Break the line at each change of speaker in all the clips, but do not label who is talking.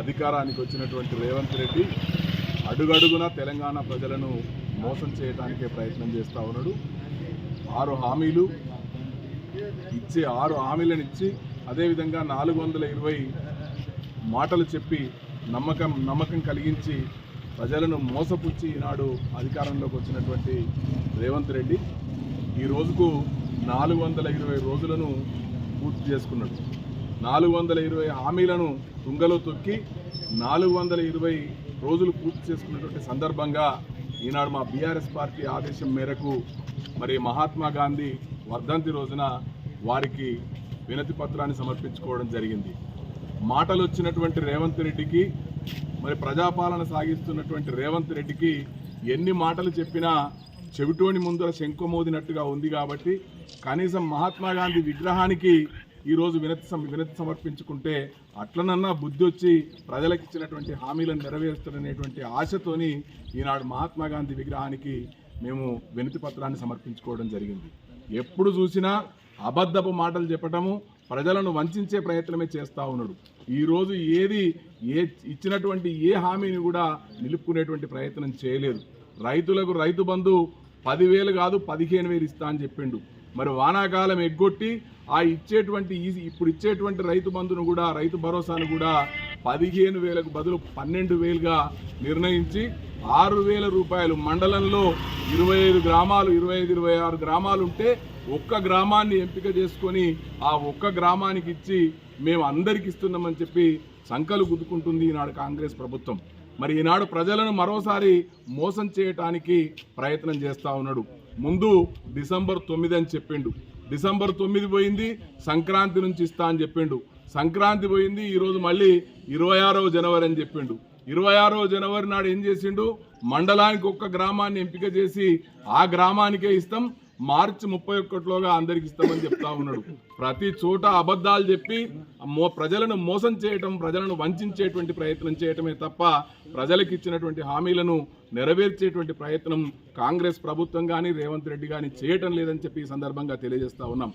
అధికారానికి వచ్చినటువంటి రేవంత్ రెడ్డి అడుగడుగున తెలంగాణ ప్రజలను మోసం చేయడానికే ప్రయత్నం చేస్తూ ఉన్నాడు. ఆరు హామీలు ఇచ్చే ఆరు హామీలను ఇచ్చి అదేవిధంగా నాలుగు వందల ఇరవై మాటలు చెప్పి నమ్మకం నమ్మకం కలిగించి ప్రజలను మోసపుచ్చి ఈనాడు అధికారంలోకి వచ్చినటువంటి రేవంత్ రెడ్డి ఈ రోజుకు నాలుగు వందల ఇరవై రోజులను పూర్తి చేసుకున్నాడు. నాలుగు వందల ఇరవై హామీలను తుంగలో తొక్కి నాలుగు వందల ఇరవై రోజులు పూర్తి చేసుకున్నటువంటి సందర్భంగా ఈనాడు మా బీఆర్ఎస్ పార్టీ ఆదేశం మేరకు మరి మహాత్మా గాంధీ వర్ధంతి రోజున వారికి వినతి పత్రాన్ని సమర్పించుకోవడం జరిగింది. మాటలు వచ్చినటువంటి రేవంత్ రెడ్డికి మరి ప్రజాపాలన సాగిస్తున్నటువంటి రేవంత్ రెడ్డికి ఎన్ని మాటలు చెప్పినా చెవిటోని ముందర శంకుమోదినట్టుగా ఉంది కాబట్టి కనీసం మహాత్మా గాంధీ విగ్రహానికి ఈరోజు వినతి వినతి సమర్పించుకుంటే అట్లనన్నా బుద్ధి వచ్చి ప్రజలకు ఇచ్చినటువంటి హామీలను నెరవేరుస్తారనేటువంటి ఆశతోని ఈనాడు మహాత్మా గాంధీ విగ్రహానికి మేము వినతి పత్రాన్ని సమర్పించుకోవడం జరిగింది. ఎప్పుడు చూసినా అబద్ధపు మాటలు చెప్పటము ప్రజలను వంచే ప్రయత్నమే చేస్తూ ఉన్నాడు. ఈరోజు ఏది ఏ ఇచ్చినటువంటి ఏ హామీని కూడా నిలుపుకునేటువంటి ప్రయత్నం చేయలేదు. రైతులకు రైతు బంధు పదివేలు కాదు పదిహేను వేలు ఇస్తా అని చెప్పిండు. మరి వానాకాలం ఎగ్గొట్టి ఆ ఇచ్చేటువంటి ఈ ఇప్పుడు ఇచ్చేటువంటి రైతు బంధును కూడా రైతు భరోసాను కూడా పదిహేను వేలకు బదులు పన్నెండు వేలుగా నిర్ణయించి ఆరు వేల రూపాయలు మండలంలో ఇరవై ఐదు గ్రామాలు ఇరవై ఐదు ఇరవై ఆరు గ్రామాలు ఉంటే ఒక్క గ్రామాన్ని ఎంపిక చేసుకొని ఆ ఒక్క గ్రామానికి ఇచ్చి మేము అందరికి ఇస్తున్నామని చెప్పి సంకలు గుద్దుకుంటుంది ఈనాడు కాంగ్రెస్ ప్రభుత్వం. మరి ఈనాడు ప్రజలను మరోసారి మోసం చేయటానికి ప్రయత్నం చేస్తూ ఉన్నాడు. ముందు డిసెంబర్ తొమ్మిది అని చెప్పిండు. డిసెంబర్ తొమ్మిది పోయింది సంక్రాంతి నుంచి ఇస్తా అని చెప్పిండు. సంక్రాంతి పోయింది ఈరోజు మళ్ళీ ఇరవై ఆరవ జనవరి అని చెప్పిండు. ఇరవై ఆరవ జనవరి నాడు ఏం చేసిండు? మండలానికి ఒక్క గ్రామాన్ని ఎంపిక చేసి ఆ గ్రామానికే ఇస్తాం మార్చి ముప్పై ఒక్కటిలోగా అందరికి ఇస్తామని చెప్తా ఉన్నాడు. ప్రతి చోట అబద్ధాలు చెప్పి మో ప్రజలను మోసం చేయటం ప్రజలను వంచేటువంటి ప్రయత్నం చేయటమే తప్ప ప్రజలకు ఇచ్చినటువంటి హామీలను నెరవేర్చేటువంటి ప్రయత్నం కాంగ్రెస్ ప్రభుత్వం కానీ రేవంత్ రెడ్డి కానీ చేయటం లేదని చెప్పి ఈ సందర్భంగా తెలియజేస్తా ఉన్నాం.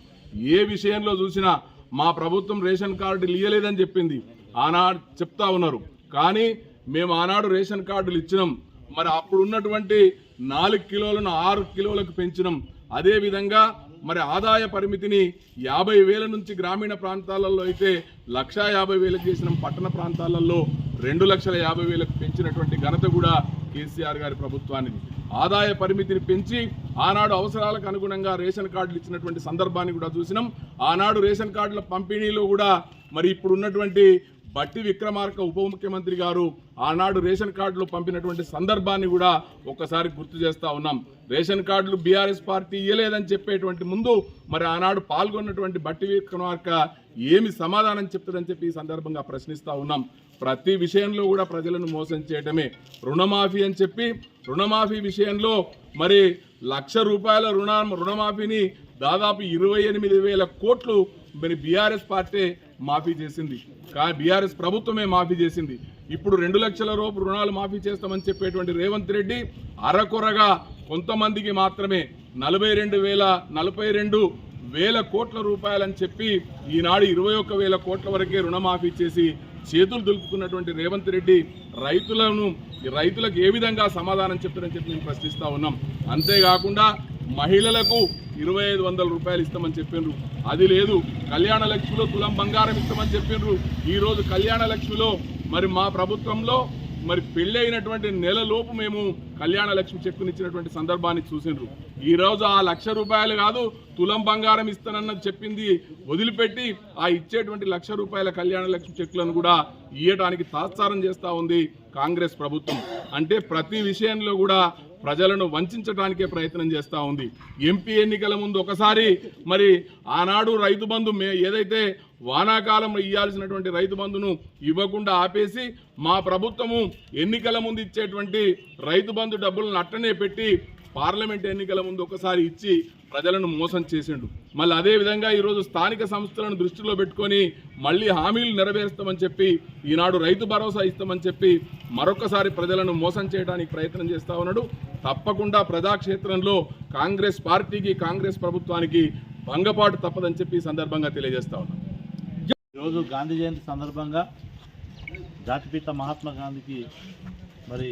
ఏ విషయంలో చూసినా మా ప్రభుత్వం రేషన్ కార్డులు ఇయ్యలేదని చెప్పింది. ఆనాడు చెప్తా ఉన్నారు. కానీ మేము ఆనాడు రేషన్ కార్డులు ఇచ్చినాం. మరి అప్పుడు ఉన్నటువంటి నాలుగు కిలోలను ఆరు కిలోలకు పెంచినాం. అదేవిధంగా మరి ఆదాయ పరిమితిని యాభై వేల నుంచి గ్రామీణ ప్రాంతాలలో అయితే లక్షా యాభై వేలకు చేసిన పట్టణ ప్రాంతాలలో రెండు లక్షల యాభై వేలకు పెంచినటువంటి ఘనత కూడా కేసీఆర్ గారి ప్రభుత్వానికి ఆదాయ పరిమితిని పెంచి ఆనాడు అవసరాలకు అనుగుణంగా రేషన్ కార్డులు ఇచ్చినటువంటి సందర్భాన్ని కూడా చూసినాం. ఆనాడు రేషన్ కార్డుల పంపిణీలో కూడా మరి ఇప్పుడు ఉన్నటువంటి బట్టి విక్రమార్క ఉప ముఖ్యమంత్రి గారు ఆనాడు రేషన్ కార్డులు పంపినటువంటి సందర్భాన్ని కూడా ఒక్కసారి గుర్తు చేస్తా ఉన్నాం. రేషన్ కార్డులు బీఆర్ఎస్ పార్టీ ఇయ్యలేదని చెప్పేటువంటి ముందు మరి ఆనాడు పాల్గొన్నటువంటి బట్టి విక్రమార్క ఏమి సమాధానం చెప్తుందని చెప్పి ఈ సందర్భంగా ప్రశ్నిస్తా ఉన్నాం. ప్రతి విషయంలో కూడా ప్రజలను మోసం చేయడమే రుణమాఫీ అని చెప్పి రుణమాఫీ విషయంలో మరి లక్ష రూపాయల రుణ రుణమాఫీని దాదాపు ఇరవై ఎనిమిది వేల కోట్లు మరి బీఆర్ఎస్ పార్టీ మాఫీ చేసింది. కానీ బీఆర్ఎస్ ప్రభుత్వమే మాఫీ చేసింది. ఇప్పుడు రెండు లక్షల రూపు రుణాలు మాఫీ చేస్తామని చెప్పేటువంటి రేవంత్ రెడ్డి అరకొరగా కొంతమందికి మాత్రమే నలభై రెండు వేల నలభై రెండు వేల కోట్ల రూపాయలని చెప్పి ఈనాడు ఇరవై ఒక్క వేల కోట్ల వరకే రుణమాఫీ చేసి చేతులు దులుపుకున్నటువంటి రేవంత్ రెడ్డి రైతులను రైతులకు ఏ విధంగా సమాధానం చెప్తారని చెప్పి మేము ప్రశ్నిస్తా ఉన్నాం. అంతేకాకుండా మహిళలకు ఇరవై ఐదు వందల రూపాయలు ఇస్తామని చెప్పిండ్రు. అది లేదు కళ్యాణ లక్ష్మిలో తులం బంగారం ఇస్తామని చెప్పిండ్రు. ఈరోజు కళ్యాణ లక్ష్మిలో మరి మా ప్రభుత్వంలో మరి పెళ్ళైనటువంటి అయినటువంటి మేము కళ్యాణ లక్ష్మి చెక్కునిచ్చినటువంటి సందర్భాన్ని చూసిండ్రు. ఈరోజు ఆ లక్ష రూపాయలు కాదు తులం బంగారం ఇస్తానన్నది చెప్పింది వదిలిపెట్టి ఆ ఇచ్చేటువంటి లక్ష రూపాయల కళ్యాణ లక్ష్మి చెక్కులను కూడా ఇయ్యడానికి తాత్సారం చేస్తూ ఉంది కాంగ్రెస్ ప్రభుత్వం. అంటే ప్రతి విషయంలో కూడా ప్రజలను వంచడానికే ప్రయత్నం చేస్తూ ఉంది. ఎంపీ ఎన్నికల ముందు ఒకసారి మరి ఆనాడు రైతు బంధు మే ఏదైతే వానాకాలం ఇవ్వాల్సినటువంటి రైతు బంధును ఇవ్వకుండా ఆపేసి మా ప్రభుత్వము ఎన్నికల ముందు ఇచ్చేటువంటి రైతు బంధు డబ్బులను అట్టనే పెట్టి పార్లమెంట్ ఎన్నికల ముందు ఒకసారి ఇచ్చి ప్రజలను మోసం చేసిండు. మళ్ళీ అదే విధంగా ఈరోజు స్థానిక సంస్థలను దృష్టిలో పెట్టుకొని మళ్ళీ హామీలు నెరవేరుస్తామని చెప్పి ఈనాడు రైతు భరోసా ఇస్తామని చెప్పి మరొకసారి ప్రజలను మోసం చేయడానికి ప్రయత్నం చేస్తా ఉన్నాడు. తప్పకుండా ప్రజాక్షేత్రంలో కాంగ్రెస్ పార్టీకి కాంగ్రెస్ ప్రభుత్వానికి భంగపాటు తప్పదని చెప్పి సందర్భంగా తెలియజేస్తా ఉన్నాం.
ఈరోజు గాంధీ జయంతి సందర్భంగా జాతిపిత మహాత్మా గాంధీకి మరి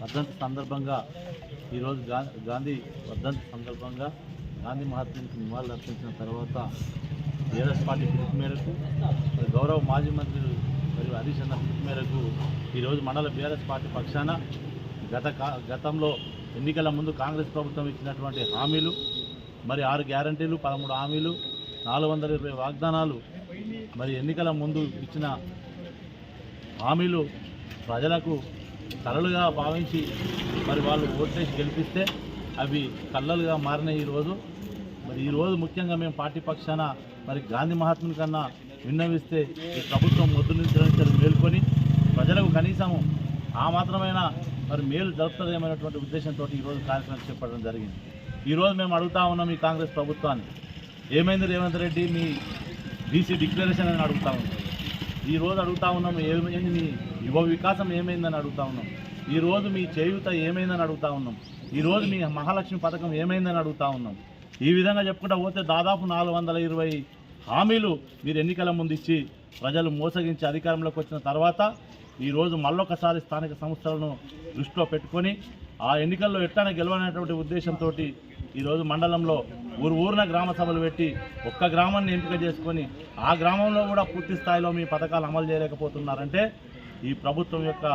వర్ధంతి సందర్భంగా ఈరోజు గాంధీ వర్ధంతి సందర్భంగా గాంధీ మహాత్మునికి నివాళులు అర్పించిన తర్వాత టీఆర్ఎస్ పార్టీ పిలుపు మేరకు మరి గౌరవ మాజీ మంత్రులు మరియు హరీష్ అన్న పిలుపు మేరకు ఈరోజు మండల బీఆర్ఎస్ పార్టీ పక్షాన గత కా- గతంలో ఎన్నికల ముందు కాంగ్రెస్ ప్రభుత్వం ఇచ్చినటువంటి హామీలు మరి ఆరు గ్యారంటీలు పదమూడు హామీలు నాలుగు వందల ఇరవై వాగ్దానాలు మరి ఎన్నికల ముందు ఇచ్చిన హామీలు ప్రజలకు కలలుగా భావించి మరి వాళ్ళు ఓట్లేసి గెలిపిస్తే అవి కళ్ళలుగా మారినాయి ఈరోజు. మరి ఈరోజు ముఖ్యంగా మేము పార్టీ పక్షాన మరి గాంధీ మహాత్ముని కన్నా విన్నవిస్తే ఈ ప్రభుత్వం మొద్దు నుంచి మేల్కొని ప్రజలకు కనీసము ఆ మాత్రమైన మరి మేలు జరుపుతుందేమైనటువంటి ఉద్దేశంతో ఈరోజు కార్యక్రమం చేపట్టడం జరిగింది. ఈరోజు మేము అడుగుతా ఉన్నాం ఈ కాంగ్రెస్ ప్రభుత్వాన్ని. ఏమైంది రేవంత్ రెడ్డి? మీ బీసీ డిక్లరేషన్ అని అడుగుతా ఉన్నాం. ఈరోజు అడుగుతా ఉన్నాం ఏమైంది మీ యువ వికాసం ఏమైందని అడుగుతా ఉన్నాం. ఈరోజు మీ చేయూత ఏమైందని అడుగుతా ఉన్నాం. ఈరోజు మీ మహాలక్ష్మి పథకం ఏమైందని అడుగుతా ఉన్నాం. ఈ విధంగా చెప్పుకుంటా పోతే దాదాపు నాలుగు వందల ఇరవై హామీలు మీరు ఎన్నికల ముందు ఇచ్చి ప్రజలు మోసగించి అధికారంలోకి వచ్చిన తర్వాత ఈరోజు మళ్ళొకసారి స్థానిక సంస్థలను దృష్టిలో పెట్టుకొని ఆ ఎన్నికల్లో ఎట్లనే గెలవనేటువంటి ఉద్దేశంతో ఈరోజు మండలంలో ఊరు ఊరిన గ్రామ సభలు పెట్టి ఒక్క గ్రామాన్ని ఎంపిక చేసుకొని ఆ గ్రామంలో కూడా పూర్తి స్థాయిలో మీ పథకాలు అమలు చేయలేకపోతున్నారంటే ఈ ప్రభుత్వం యొక్క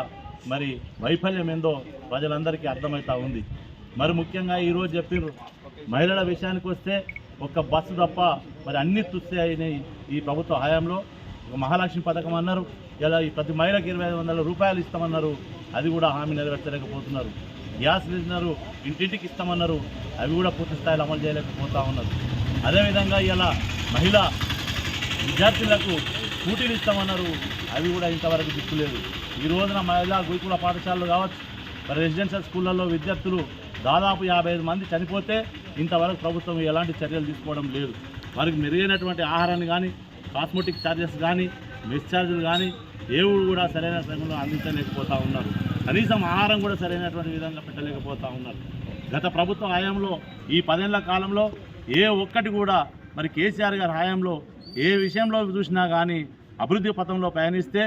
మరి వైఫల్యం ఏందో ప్రజలందరికీ అర్థమవుతా ఉంది. మరి ముఖ్యంగా ఈరోజు చెప్పిర్రు మహిళల విషయానికి వస్తే ఒక్క బస్సు తప్ప మరి అన్ని తుస్తే అయినాయి ఈ ప్రభుత్వ హయాంలో. ఒక మహాలక్ష్మి పథకం అన్నారు ఇలా ఈ ప్రతి మహిళకి ఇరవై ఐదు వందల రూపాయలు ఇస్తామన్నారు అది కూడా హామీ నెరవేర్చలేకపోతున్నారు. గ్యాస్ సిలిండరు ఇంటింటికి ఇస్తామన్నారు అవి కూడా పూర్తి స్థాయిలో అమలు చేయలేకపోతా ఉన్నారు. అదేవిధంగా ఇలా మహిళ విద్యార్థులకు స్కూటీలు ఇస్తామన్నారు అవి కూడా ఇంతవరకు దిక్కులేదు ఈ రోజున మహిళా గురుకుల పాఠశాలలు కావచ్చు రెసిడెన్షియల్ స్కూళ్ళల్లో విద్యార్థులు దాదాపు యాభై ఐదు మంది చనిపోతే ఇంతవరకు ప్రభుత్వం ఎలాంటి చర్యలు తీసుకోవడం లేదు. వారికి మెరుగైనటువంటి ఆహారాన్ని కానీ కాస్మెటిక్ ఛార్జెస్ కానీ మెస్ ఛార్జీలు కానీ దేవుడు కూడా సరైన సమయంలో అందించలేకపోతా ఉన్నారు. కనీసం ఆహారం కూడా సరైనటువంటి విధంగా పెట్టలేకపోతా ఉన్నారు. గత ప్రభుత్వ హయాంలో ఈ పదేళ్ళ కాలంలో ఏ ఒక్కటి కూడా మరి కేసీఆర్ గారి హయాంలో ఏ విషయంలో చూసినా కానీ అభివృద్ధి పథంలో పయనిస్తే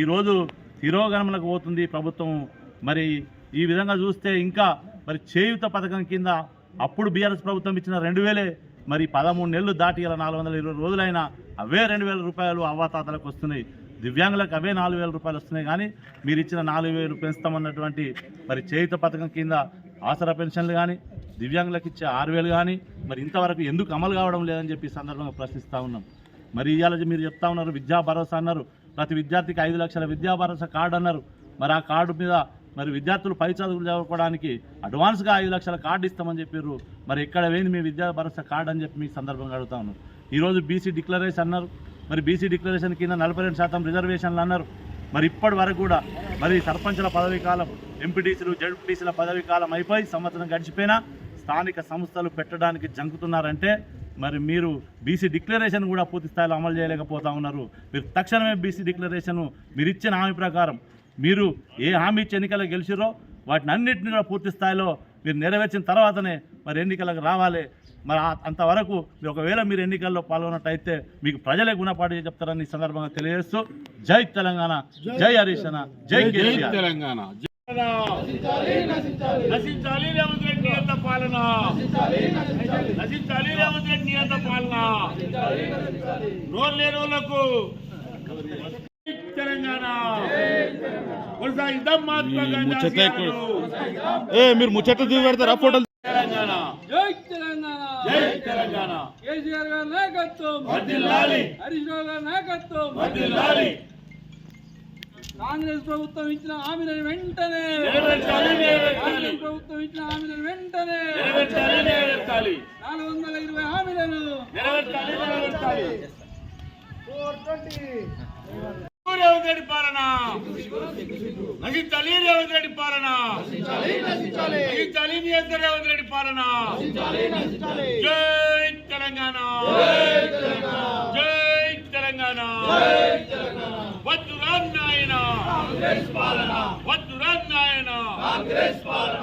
ఈరోజు తిరోగమనకు పోతుంది ప్రభుత్వం. మరి ఈ విధంగా చూస్తే ఇంకా మరి చేయుత పథకం కింద అప్పుడు బీఆర్ఎస్ ప్రభుత్వం ఇచ్చిన రెండు వేలే మరి పదమూడు నెలలు దాటి ఇలా నాలుగు వందల ఇరవై రోజులైనా అవే రెండు వేల రూపాయలు అవ్వాతాతలకు వస్తున్నాయి. దివ్యాంగులకు అవే నాలుగు వేల రూపాయలు వస్తున్నాయి కానీ మీరు ఇచ్చిన నాలుగు వేలు పెంచుతామన్నటువంటి మరి చేయుత పథకం కింద ఆసరా పెన్షన్లు కానీ దివ్యాంగులకు ఇచ్చే ఆరు వేలు కానీ మరి ఇంతవరకు ఎందుకు అమలు కావడం లేదని చెప్పి సందర్భంగా ప్రశ్నిస్తూ ఉన్నాం. మరి ఇవాళ మీరు చెప్తా ఉన్నారు విద్యా భరోసా అన్నారు ప్రతి విద్యార్థికి ఐదు లక్షల విద్యా భరోసా కార్డు అన్నారు. మరి ఆ కార్డు మీద మరి విద్యార్థులు పై చదువులు చదువుకోవడానికి అడ్వాన్స్గా ఐదు లక్షల కార్డు ఇస్తామని చెప్పారు మరి ఎక్కడ వేయింది మీ విద్యా భరోసా కార్డు అని చెప్పి మీ సందర్భంగా అడుగుతా ఉన్నాను ఈరోజు బీసీ డిక్లరేషన్ అన్నారు. మరి బీసీ డిక్లరేషన్ కింద నలభై రెండు శాతం రిజర్వేషన్లు అన్నారు. మరి ఇప్పటి వరకు కూడా మరి సర్పంచుల పదవీ కాలం ఎంపీటీసీలు జడ్పీటీసీల పదవీ కాలం అయిపోయి సంవత్సరం గడిచిపోయినా స్థానిక సంస్థలు పెట్టడానికి జంకుతున్నారంటే మరి మీరు బీసీ డిక్లరేషన్ కూడా పూర్తి స్థాయిలో అమలు చేయలేకపోతా ఉన్నారు. మీరు తక్షణమే బీసీ డిక్లరేషన్ మీరు ఇచ్చిన హామీ ప్రకారం మీరు ఏ హామీ ఇచ్చి ఎన్నికల్లో గెలిచిరో వాటిని అన్నింటినీ కూడా పూర్తి స్థాయిలో మీరు నెరవేర్చిన తర్వాతనే మరి ఎన్నికలకు రావాలి. మరి అంతవరకు మీరు ఒకవేళ మీరు ఎన్నికల్లో పాల్గొన్నట్టయితే మీకు ప్రజలే గుణపాటు చెప్తారని ఈ సందర్భంగా తెలియజేస్తూ జై తెలంగాణ జై హరీష్ అన్న జై కేసీఆర్.
తెలంగాణ.
నశించాలి రేవంత్ రెడ్డి నియంత పాలన. నశించాలి రేవంత్ రెడ్డి నియంత పాలన. నోరు లేని వాళ్ళకు తెలంగాణ. కొనసాగిద్దాం మహాత్మా గాంధీ
మీరు ముచ్చట చూసి పెడతారా? ఫోటోలు
జై తెలంగాణ. కేసీఆర్ గారి నాయకత్వం.
వర్ధిల్లాలి
హరీష్ రావు గారి నాయకత్వం.
వర్ధిల్లాలి
కాంగ్రెస్ ప్రభుత్వం ఇచ్చిన హామీలను వెంటనే కాంగ్రెస్ ప్రభుత్వం ఇచ్చిన హామీలను వెంటనే నాలుగు వందల ఇరవై హామీలను
నెరవేర్చాలి నెరవేర్చాలి. రేవంత్ రెడ్డి పాలన. నశించాలి రేవంత్ రెడ్డి పాలన. నశించాలి నియంత రేవంత్ రెడ్డి పాలన. జై తెలంగాణ. జై తెలంగాణ. వద్దు రాన్నాయన వద్దు రాన్నాయన నాయన.